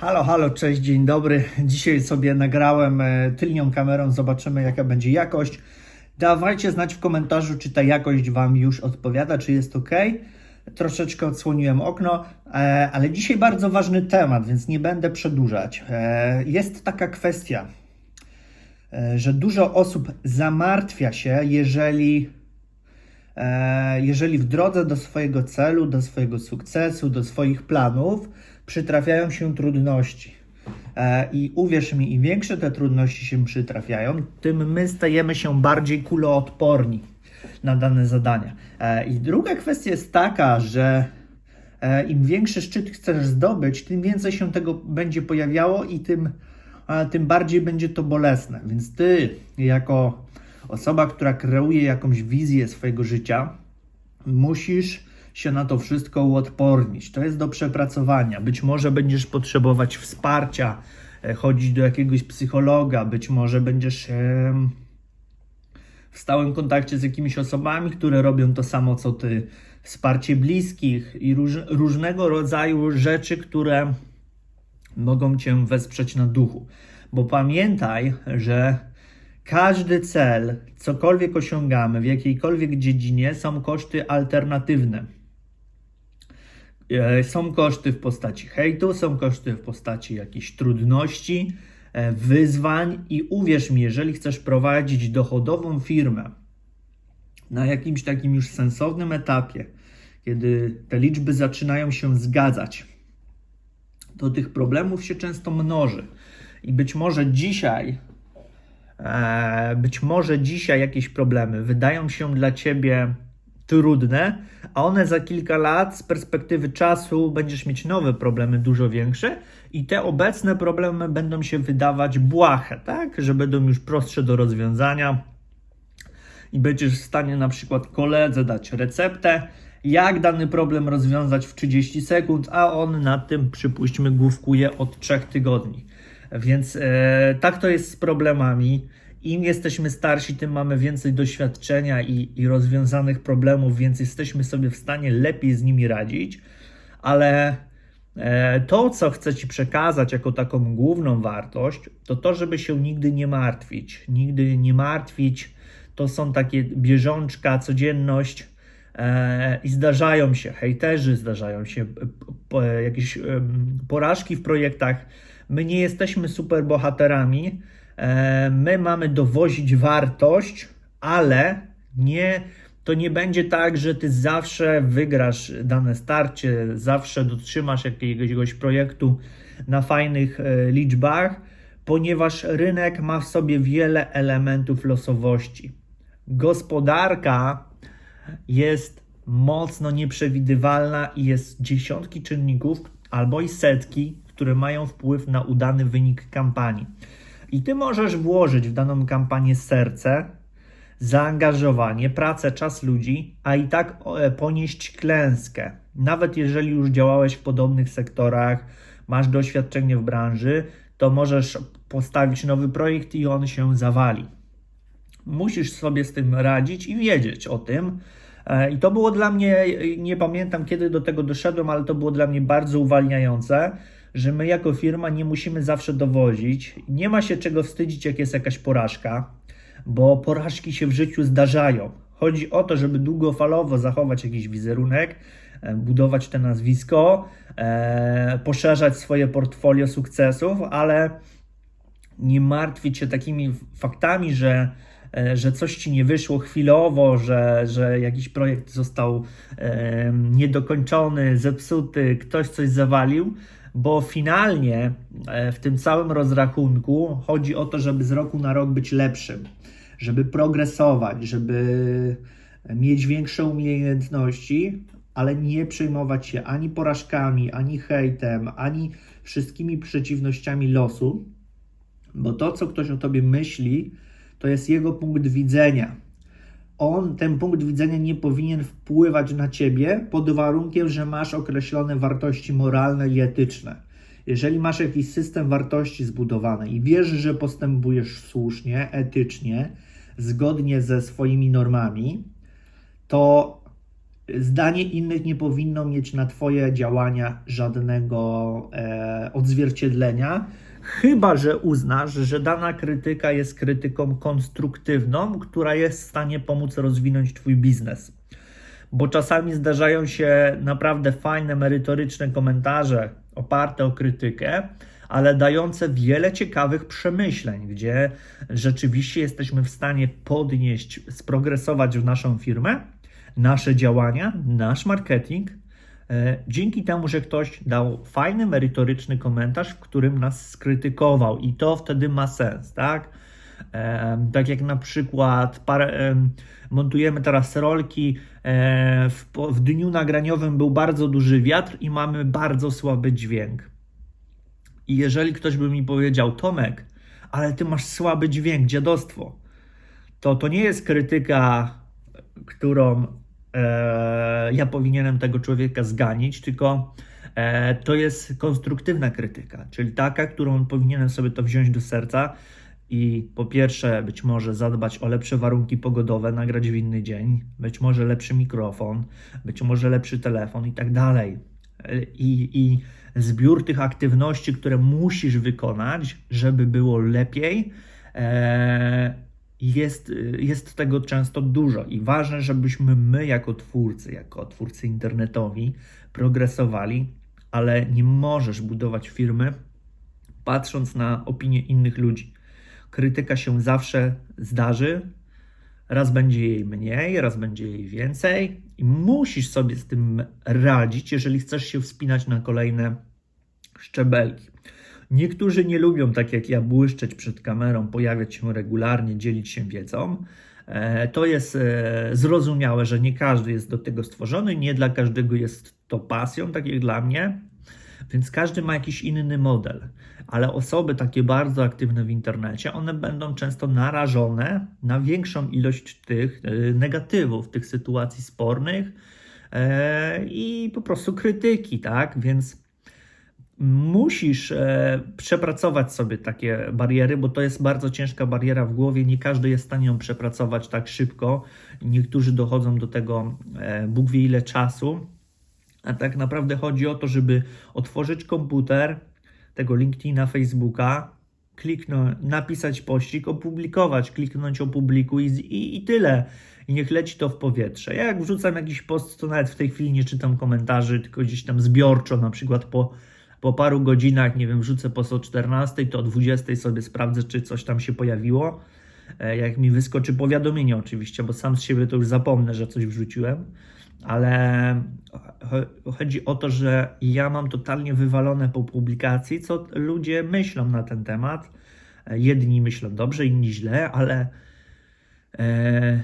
Halo, halo, cześć, dzień dobry. Dzisiaj sobie nagrałem e, tylnią kamerą, zobaczymy jaka będzie jakość. Dawajcie znać w komentarzu, czy ta jakość Wam już odpowiada, czy jest ok. Troszeczkę odsłoniłem okno, e, ale dzisiaj bardzo ważny temat, więc nie będę przedłużać. E, Jest taka kwestia, że dużo osób zamartwia się, jeżeli jeżeli w drodze do swojego celu, do swojego sukcesu, do swoich planów przytrafiają się trudności. E, I uwierz mi, im większe te trudności się przytrafiają, tym my stajemy się bardziej kuloodporni na dane zadania. E, I druga kwestia jest taka, że e, im większy szczyt chcesz zdobyć, tym więcej się tego będzie pojawiało i tym, tym bardziej będzie to bolesne. Więc ty, jako osoba, która kreuje jakąś wizję swojego życia, musisz się na to wszystko uodpornić. To jest do przepracowania. Być może będziesz potrzebować wsparcia, e, chodzić do jakiegoś psychologa, być może będziesz w stałym kontakcie z jakimiś osobami, które robią to samo co ty, wsparcie bliskich i róż, różnego rodzaju rzeczy, które mogą cię wesprzeć na duchu. Bo pamiętaj, że każdy cel, cokolwiek osiągamy w jakiejkolwiek dziedzinie, są koszty alternatywne. E, Są koszty w postaci hejtu, są koszty w postaci jakichś trudności, e, wyzwań i uwierz mi, jeżeli chcesz prowadzić dochodową firmę na jakimś takim już sensownym etapie, kiedy te liczby zaczynają się zgadzać, to tych problemów się często mnoży. I być może dzisiaj, e, być może dzisiaj jakieś problemy wydają się dla ciebie trudne, a one za kilka lat z perspektywy czasu będziesz mieć nowe problemy dużo większe i te obecne problemy będą się wydawać błahe, tak? Że będą już prostsze do rozwiązania i będziesz w stanie na przykład koledze dać receptę, jak dany problem rozwiązać w 30 sekund, a on nad tym, przypuśćmy, główkuje od 3 tygodni. Więc e, tak to jest z problemami. Im jesteśmy starsi, tym mamy więcej doświadczenia i, i rozwiązanych problemów, więc jesteśmy sobie w stanie lepiej z nimi radzić. Ale e, to, co chcę Ci przekazać jako taką główną wartość, to to, żeby się nigdy nie martwić. Nigdy nie martwić. To są takie bieżączka, codzienność. E, I zdarzają się hejterzy, zdarzają się jakieś porażki w projektach. My nie jesteśmy super bohaterami. E, My mamy dowozić wartość, ale nie, to nie będzie tak, że ty zawsze wygrasz dane starcie, zawsze dotrzymasz jakiegoś projektu na fajnych e, liczbach, ponieważ rynek ma w sobie wiele elementów losowości. Gospodarka jest mocno nieprzewidywalna i jest dziesiątki czynników albo i setki, które mają wpływ na udany wynik kampanii. I ty możesz włożyć w daną kampanię serce, zaangażowanie, pracę, czas ludzi, a i tak e, ponieść klęskę. Nawet jeżeli już działałeś w podobnych sektorach, masz doświadczenie w branży, to możesz postawić nowy projekt i on się zawali musisz sobie z tym radzić i wiedzieć o tym. E, I to było dla mnie, nie pamiętam kiedy do tego doszedłem, ale to było dla mnie bardzo uwalniające, że my jako firma nie musimy zawsze dowozić. Nie ma się czego wstydzić, jak jest jakaś porażka, bo porażki się w życiu zdarzają. Chodzi o to, żeby długofalowo zachować jakiś wizerunek, e, budować te nazwisko, e, poszerzać swoje portfolio sukcesów, ale nie martwić się takimi faktami, że, e, że coś ci nie wyszło chwilowo, że, że jakiś projekt został niedokończony, zepsuty, ktoś coś zawalił, bo finalnie e, w tym całym rozrachunku chodzi o to, żeby z roku na rok być lepszym, żeby progresować, żeby mieć większe umiejętności, ale nie przejmować się ani porażkami, ani hejtem, ani wszystkimi przeciwnościami losu, bo to, co ktoś o tobie myśli, to jest jego punkt widzenia. On, ten punkt widzenia nie powinien wpływać na ciebie pod warunkiem, że masz określone wartości moralne i etyczne. Jeżeli masz jakiś system wartości zbudowany i wiesz, że postępujesz słusznie, etycznie, zgodnie ze swoimi normami, to zdanie innych nie powinno mieć na Twoje działania żadnego e, odzwierciedlenia, chyba że uznasz, że dana krytyka jest krytyką konstruktywną, która jest w stanie pomóc rozwinąć Twój biznes. Bo czasami zdarzają się naprawdę fajne, merytoryczne komentarze oparte o krytykę, ale dające wiele ciekawych przemyśleń, gdzie rzeczywiście jesteśmy w stanie podnieść, sprogresować w naszą firmę, nasze działania, nasz marketing, dzięki temu, że ktoś dał fajny, merytoryczny komentarz, w którym nas skrytykował, i to wtedy ma sens, tak? E, tak jak na przykład parę, e, montujemy teraz rolki, e, w, w dniu nagraniowym był bardzo duży wiatr i mamy bardzo słaby dźwięk. I jeżeli ktoś by mi powiedział, Tomek, ale ty masz słaby dźwięk, dziadostwo, to to nie jest krytyka, którą e, ja powinienem tego człowieka zganić, tylko e, to jest konstruktywna krytyka, czyli taka, którą powinienem sobie to wziąć do serca i po pierwsze, być może zadbać o lepsze warunki pogodowe, nagrać w inny dzień, być może lepszy mikrofon, być może lepszy telefon i tak dalej. E, I, i zbiór tych aktywności, które musisz wykonać, żeby było lepiej, e, jest, jest tego często dużo i ważne, żebyśmy my, jako twórcy, jako twórcy internetowi, progresowali, ale nie możesz budować firmy patrząc na opinie innych ludzi. Krytyka się zawsze zdarzy, raz będzie jej mniej, raz będzie jej więcej i musisz sobie z tym radzić, jeżeli chcesz się wspinać na kolejne szczebelki. Niektórzy nie lubią, tak jak ja, błyszczeć przed kamerą, pojawiać się regularnie, dzielić się wiedzą. E, To jest e, zrozumiałe, że nie każdy jest do tego stworzony, nie dla każdego jest to pasją, tak jak dla mnie, więc każdy ma jakiś inny model. Ale osoby takie bardzo aktywne w internecie, one będą często narażone na większą ilość tych e, negatywów, tych sytuacji spornych i po prostu krytyki, tak? Więc musisz e, przepracować sobie takie bariery, bo to jest bardzo ciężka bariera w głowie. Nie każdy jest w stanie ją przepracować tak szybko. Niektórzy dochodzą do tego e, Bóg wie ile czasu. A tak naprawdę chodzi o to, żeby otworzyć komputer, tego LinkedIna, Facebooka, kliknąć, napisać pościg, opublikować, kliknąć opublikuj i, i, tyle. I niech leci to w powietrze. Ja jak wrzucam jakiś post, to nawet w tej chwili nie czytam komentarzy, tylko gdzieś tam zbiorczo, na przykład po, po paru godzinach, nie wiem, wrzucę post o 14, to o 20 sobie sprawdzę, czy coś tam się pojawiło. E, Jak mi wyskoczy powiadomienie oczywiście, bo sam z siebie to już zapomnę, że coś wrzuciłem, ale cho- chodzi o to, że ja mam totalnie wywalone po publikacji, co ludzie myślą na ten temat. E, Jedni myślą dobrze, inni źle, ale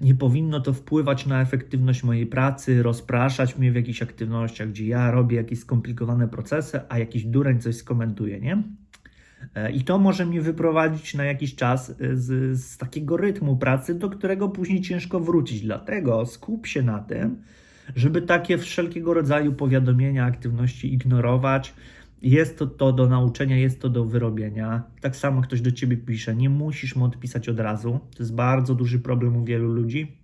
nie powinno to wpływać na efektywność mojej pracy, rozpraszać mnie w jakichś aktywnościach, gdzie ja robię jakieś skomplikowane procesy, a jakiś dureń coś skomentuje, nie? E, I to może mnie wyprowadzić na jakiś czas e, z, z takiego rytmu pracy, do którego później ciężko wrócić. Dlatego skup się na tym, żeby takie wszelkiego rodzaju powiadomienia, aktywności ignorować. Jest to, to do nauczenia, jest to do wyrobienia. Tak samo ktoś do ciebie pisze, nie musisz mu odpisać od razu. To jest bardzo duży problem u wielu ludzi.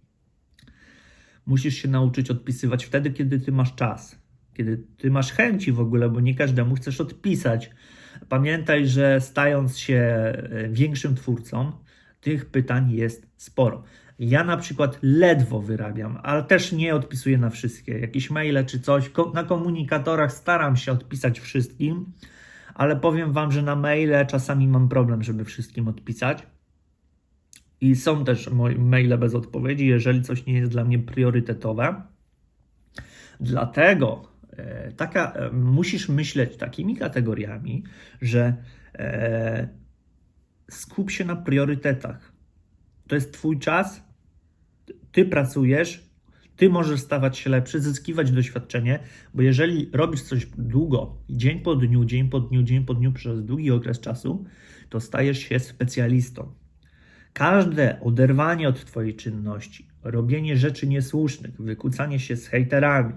Musisz się nauczyć odpisywać wtedy, kiedy ty masz czas, kiedy ty masz chęci w ogóle, bo nie każdemu chcesz odpisać. Pamiętaj, że stając się e, większym twórcą, tych pytań jest sporo. Ja na przykład ledwo wyrabiam, ale też nie odpisuję na wszystkie. Jakieś maile czy coś. Na komunikatorach staram się odpisać wszystkim, ale powiem Wam, że na maile czasami mam problem, żeby wszystkim odpisać. I są też moje maile bez odpowiedzi, jeżeli coś nie jest dla mnie priorytetowe. Dlatego e, taka, e, musisz myśleć takimi kategoriami, że e, skup się na priorytetach. To jest Twój czas, Ty pracujesz, Ty możesz stawać się lepszy, zyskiwać doświadczenie, bo jeżeli robisz coś długo, dzień po dniu, dzień po dniu, dzień po dniu przez długi okres czasu, to stajesz się specjalistą. Każde oderwanie od Twojej czynności, robienie rzeczy niesłusznych, wykucanie się z hejterami,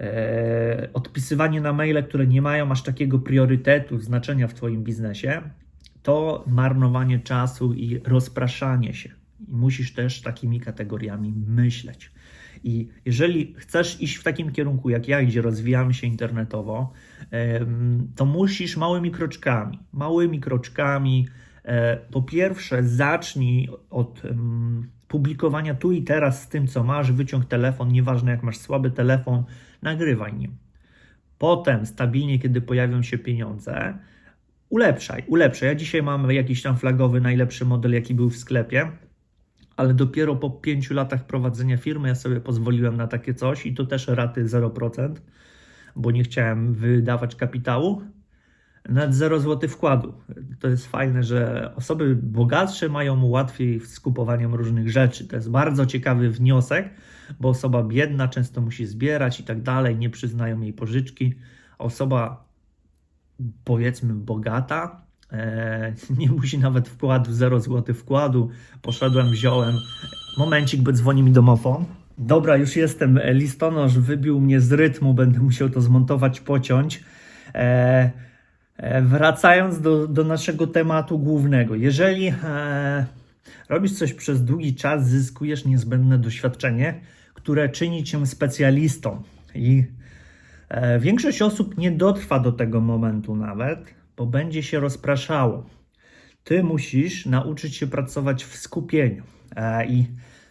e, odpisywanie na maile, które nie mają aż takiego priorytetu, znaczenia w Twoim biznesie, to marnowanie czasu i rozpraszanie się. I musisz też takimi kategoriami myśleć. I jeżeli chcesz iść w takim kierunku jak ja, gdzie rozwijamy się internetowo, to musisz małymi kroczkami, małymi kroczkami. e, Po pierwsze, zacznij od publikowania tu i teraz z tym, co masz. Wyciąg telefon, nieważne jak masz słaby telefon, nagrywaj nim. Potem, stabilnie, kiedy pojawią się pieniądze, ulepszaj, ulepszaj. Ja dzisiaj mam jakiś tam flagowy, najlepszy model, jaki był w sklepie, ale dopiero po pięciu latach prowadzenia firmy ja sobie pozwoliłem na takie coś i to też raty 0%, bo nie chciałem wydawać kapitału. Nawet 0 zł wkładu. To jest fajne, że osoby bogatsze mają łatwiej z kupowaniem różnych rzeczy. To jest bardzo ciekawy wniosek, bo osoba biedna często musi zbierać i tak dalej, nie przyznają jej pożyczki. Osoba powiedzmy bogata, e, nie musi nawet wkładu, 0 zł wkładu. Poszedłem, wziąłem. Momencik, bo dzwoni mi domofon. Dobra, już jestem. Listonosz wybił mnie z rytmu, będę musiał to zmontować, pociąć. E, e, wracając do, do naszego tematu głównego. Jeżeli robisz coś przez długi czas, zyskujesz niezbędne doświadczenie, które czyni cię specjalistą. I Większość osób nie dotrwa do tego momentu nawet, bo będzie się rozpraszało. Ty musisz nauczyć się pracować w skupieniu. E, I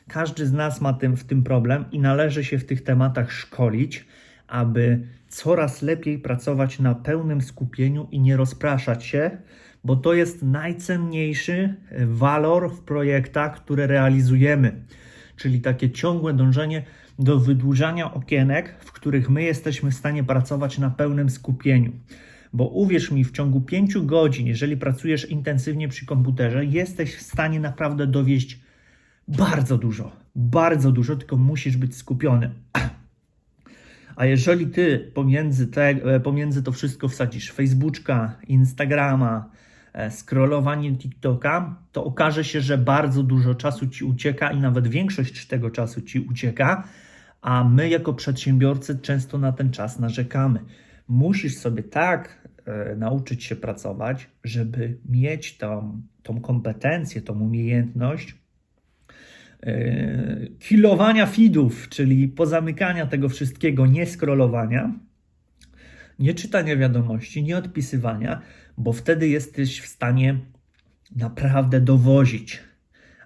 każdy z nas ma tym, w tym problem i należy się w tych tematach szkolić, aby coraz lepiej pracować na pełnym skupieniu i nie rozpraszać się, bo to jest najcenniejszy e, walor w projektach, które realizujemy czyli takie ciągłe dążenie do wydłużania okienek, w których my jesteśmy w stanie pracować na pełnym skupieniu. Bo uwierz mi, w ciągu 5 godzin, jeżeli pracujesz intensywnie przy komputerze, jesteś w stanie naprawdę dowieść bardzo dużo. Bardzo dużo, tylko musisz być skupiony. A jeżeli ty pomiędzy, te, e, pomiędzy to wszystko wsadzisz Facebooka, Instagrama, e, scrollowanie TikToka, to okaże się, że bardzo dużo czasu ci ucieka i nawet większość tego czasu ci ucieka, a my jako przedsiębiorcy często na ten czas narzekamy. Musisz sobie tak e, nauczyć się pracować, żeby mieć tą, tą kompetencję, tą umiejętność e, kilowania feedów, czyli pozamykania tego wszystkiego, nie scrollowania, nie czytania wiadomości, nie odpisywania, bo wtedy jesteś w stanie naprawdę dowozić.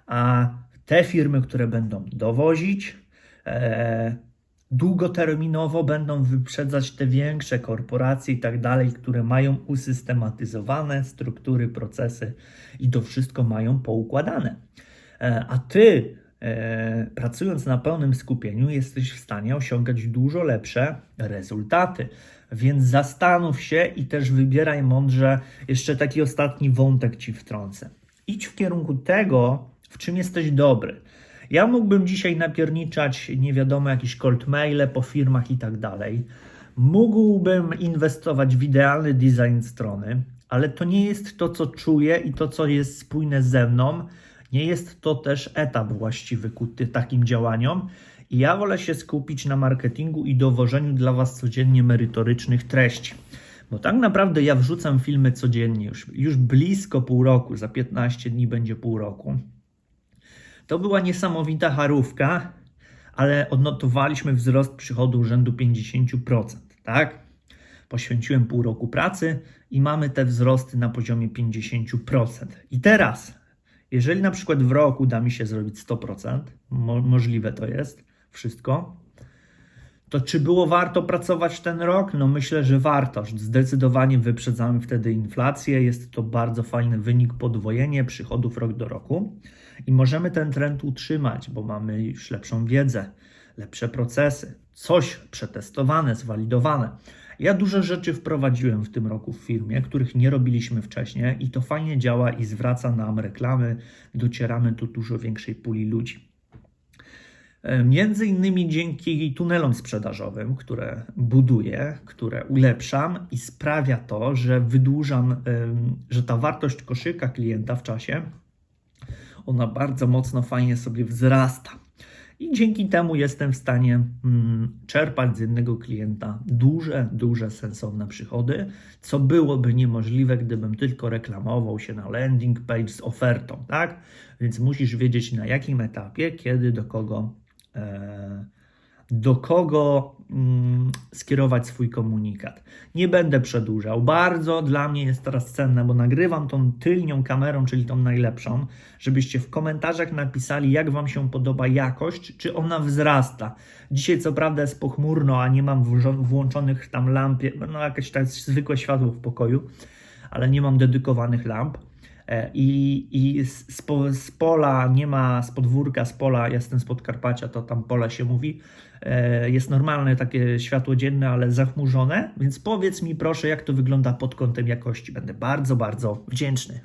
A te firmy, które będą dowozić, długoterminowo będą wyprzedzać te większe korporacje i tak dalej, które mają usystematyzowane struktury, procesy i to wszystko mają poukładane. E, a ty, e, pracując na pełnym skupieniu, jesteś w stanie osiągać dużo lepsze rezultaty. Więc zastanów się i też wybieraj mądrze. Jeszcze taki ostatni wątek ci wtrącę. Idź w kierunku tego, w czym jesteś dobry. Ja mógłbym dzisiaj napierniczać, nie wiadomo, jakieś cold maile po firmach i tak dalej. Mógłbym inwestować w idealny design strony, ale to nie jest to, co czuję i to, co jest spójne ze mną. Nie jest to też etap właściwy ku takim działaniom. I ja wolę się skupić na marketingu i dowożeniu dla Was codziennie merytorycznych treści. Bo tak naprawdę ja wrzucam filmy codziennie, już, już blisko pół roku, za 15 dni będzie pół roku. To była niesamowita charówka, ale odnotowaliśmy wzrost przychodu rzędu 50%, tak? Poświęciłem pół roku pracy i mamy te wzrosty na poziomie 50%. I teraz, jeżeli na przykład w roku uda mi się zrobić 100%, mo- możliwe to jest, wszystko, to czy było warto pracować ten rok? No myślę, że warto. Zdecydowanie wyprzedzamy wtedy inflację. Jest to bardzo fajny wynik, podwojenie przychodów rok do roku. I możemy ten trend utrzymać, bo mamy już lepszą wiedzę, lepsze procesy, coś przetestowane, zwalidowane. Ja dużo rzeczy wprowadziłem w tym roku w firmie, których nie robiliśmy wcześniej i to fajnie działa i zwraca nam reklamy. Docieramy do dużo większej puli ludzi. E, Między innymi dzięki tunelom sprzedażowym, które buduję, które ulepszam i sprawia to, że wydłużam, że ta wartość koszyka klienta w czasie, ona bardzo mocno, fajnie sobie wzrasta. I dzięki temu jestem w stanie mm, czerpać z jednego klienta duże, duże, sensowne przychody, co byłoby niemożliwe, gdybym tylko reklamował się na landing page z ofertą, tak? Więc musisz wiedzieć na jakim etapie, kiedy, do kogo e, do kogo mm, skierować swój komunikat. Nie będę przedłużał. Bardzo dla mnie jest teraz cenne, bo nagrywam tą tylnią kamerą, czyli tą najlepszą, żebyście w komentarzach napisali, jak Wam się podoba jakość, czy ona wzrasta. Dzisiaj, co prawda, jest pochmurno, a nie mam włączo- włączonych tam lampie, no jakieś tak zwykłe światło w pokoju, ale nie mam dedykowanych lamp. E, I, i z, z, po, z pola nie ma, z podwórka, z pola, ja jestem z Podkarpacia, to tam pole się mówi, e, jest normalne takie światło dzienne, ale zachmurzone, więc powiedz mi proszę, jak to wygląda pod kątem jakości. Będę bardzo, bardzo wdzięczny.